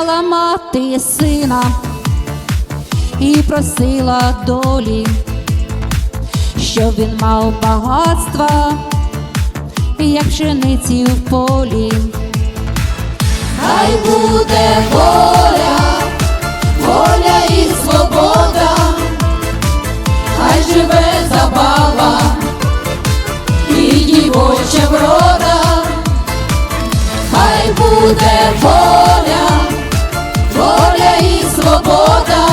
мати сина і просила долі, щоб він мав багатства, як пшениці в полі. Хай буде воля, воля і свобода, хай живе забава і дівоча врода, хай буде воля, свобода,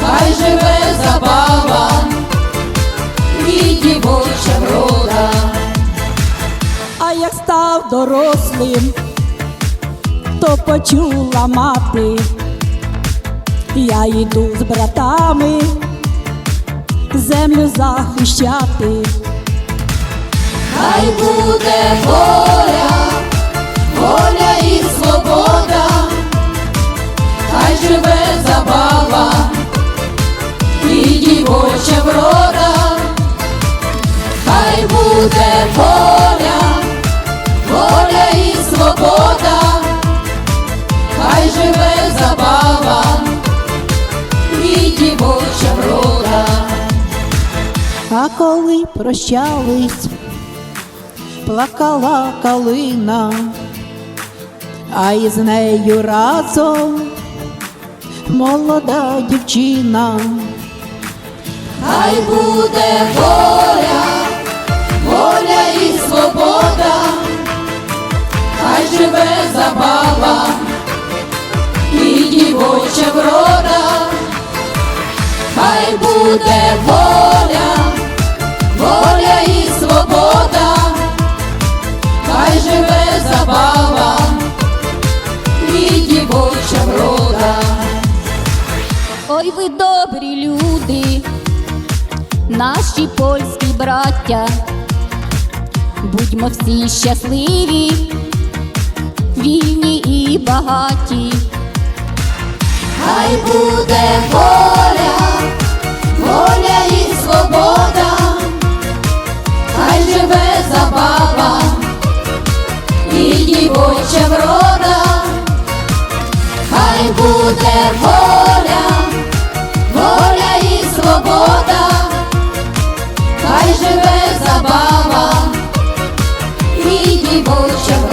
хай живе забава і дівоча врода. А як став дорослим, то почула мати, я йду з братами землю захищати. Хай буде воля, дівоча врода, хай буде воля, воля і свобода, хай живе забава і дівоча врода. А коли прощались, плакала калина, а із нею разом молода дівчина. Хай буде воля, воля і свобода, хай живе забава і дівоча врода, хай буде воля, воля і свобода, хай живе забава і дівоча врода. Ой, ви наші польські браття, будьмо всі щасливі, вільні і багаті. Хай буде воля, воля і свобода, хай живе забава і дівоча врода, хай буде воля. співочок